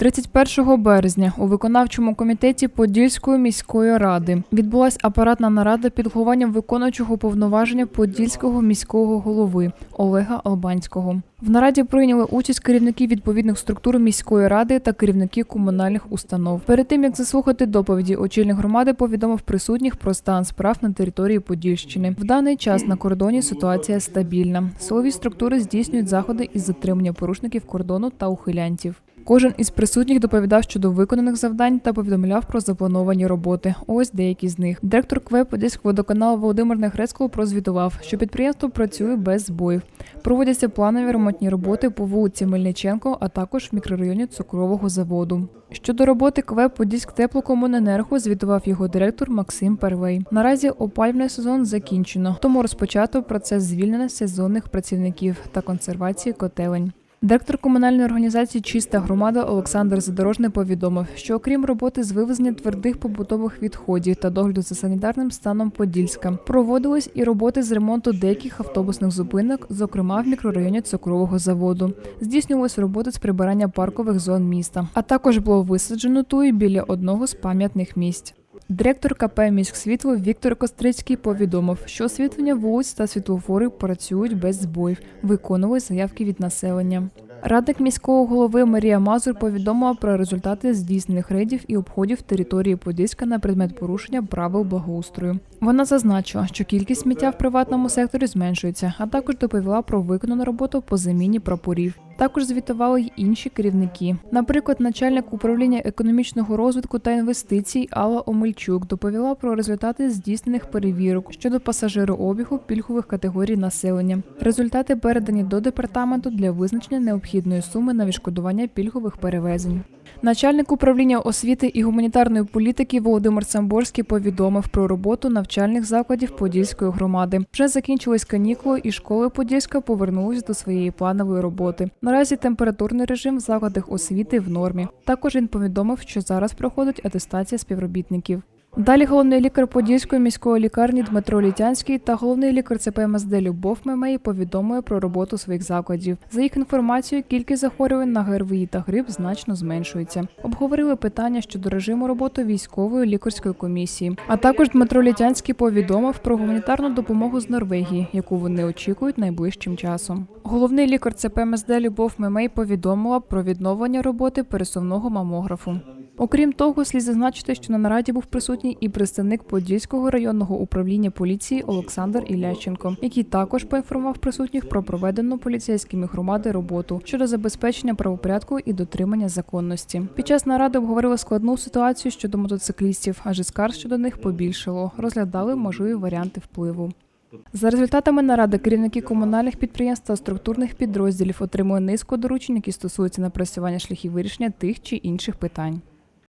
31 березня у виконавчому комітеті Подільської міської ради відбулася апаратна нарада під головуванням виконуючого повноваження Подільського міського голови Олега Албанського. В нараді прийняли участь керівники відповідних структур міської ради та керівники комунальних установ. Перед тим як заслухати доповіді, очільник громади повідомив присутніх про стан справ на території Подільщини. В даний час на кордоні ситуація стабільна. Силові структури здійснюють заходи із затримання порушників кордону та ухилянтів. Кожен із присутніх доповідав щодо виконаних завдань та повідомляв про заплановані роботи. Ось деякі з них. Директор КВЕ Подільського водоканалу Володимир Негрецько прозвітував, що підприємство працює без збоїв. Проводяться планові ремонтні роботи по вулиці Мельниченко, а також в мікрорайоні цукрового заводу. Щодо роботи КВЕ Подільськ теплокомуненерго звітував його директор Максим Первей. Наразі опалювальний сезон закінчено, тому розпочато процес звільнення сезонних працівників та консервації котелень. Директор комунальної організації Чиста громада Олександр Задорожний повідомив, що окрім роботи з вивезення твердих побутових відходів та догляду за санітарним станом Подільська, проводились і роботи з ремонту деяких автобусних зупинок, зокрема в мікрорайоні цукрового заводу. Здійснювалися роботи з прибирання паркових зон міста, а також було висаджено туї біля одного з пам'ятних місць. Директор КП «Міськсвітло» Віктор Кострицький повідомив, що освітлення вулиць та світлофори працюють без збоїв, виконували заявки від населення. Радник міського голови Марія Мазур повідомила про результати здійснених рейдів і обходів території Подільська на предмет порушення правил благоустрою. Вона зазначила, що кількість сміття в приватному секторі зменшується, а також доповіла про виконану роботу по заміні прапорів. Також звітували й інші керівники. Наприклад, начальник управління економічного розвитку та інвестицій Алла Омельчук доповіла про результати здійснених перевірок щодо пасажирообігу пільгових категорій населення. Результати передані до департаменту для визначення необхідної суми на відшкодування пільгових перевезень. Начальник управління освіти і гуманітарної політики Володимир Самборський повідомив про роботу навчальних закладів Подільської громади. Вже закінчились канікули, і школи Подільська повернулись до своєї планової роботи. Наразі температурний режим в закладах освіти в нормі. Також він повідомив, що зараз проходить атестація співробітників. Далі головний лікар Подільської міської лікарні Дмитро Літянський та головний лікар ЦПМСД Любов Мемей повідомили про роботу своїх закладів. За їх інформацією, кількість захворювань на ГРВІ та грип значно зменшується. Обговорили питання щодо режиму роботи військової лікарської комісії. А також Дмитро Літянський повідомив про гуманітарну допомогу з Норвегії, яку вони очікують найближчим часом. Головний лікар ЦПМСД Любов Мемей повідомила про відновлення роботи пересувного мамографу. Окрім того, слід зазначити, що на нараді був присутній і представник Подільського районного управління поліції Олександр Ілляченко, який також поінформував присутніх про проведену поліцейськими громади роботу щодо забезпечення правопорядку і дотримання законності. Під час наради обговорили складну ситуацію щодо мотоциклістів, адже скарг щодо них побільшало. Розглядали можливі варіанти впливу. За результатами наради керівники комунальних підприємств та структурних підрозділів отримали низку доручень, які стосуються напрацювання шляхів вирішення тих чи інших питань.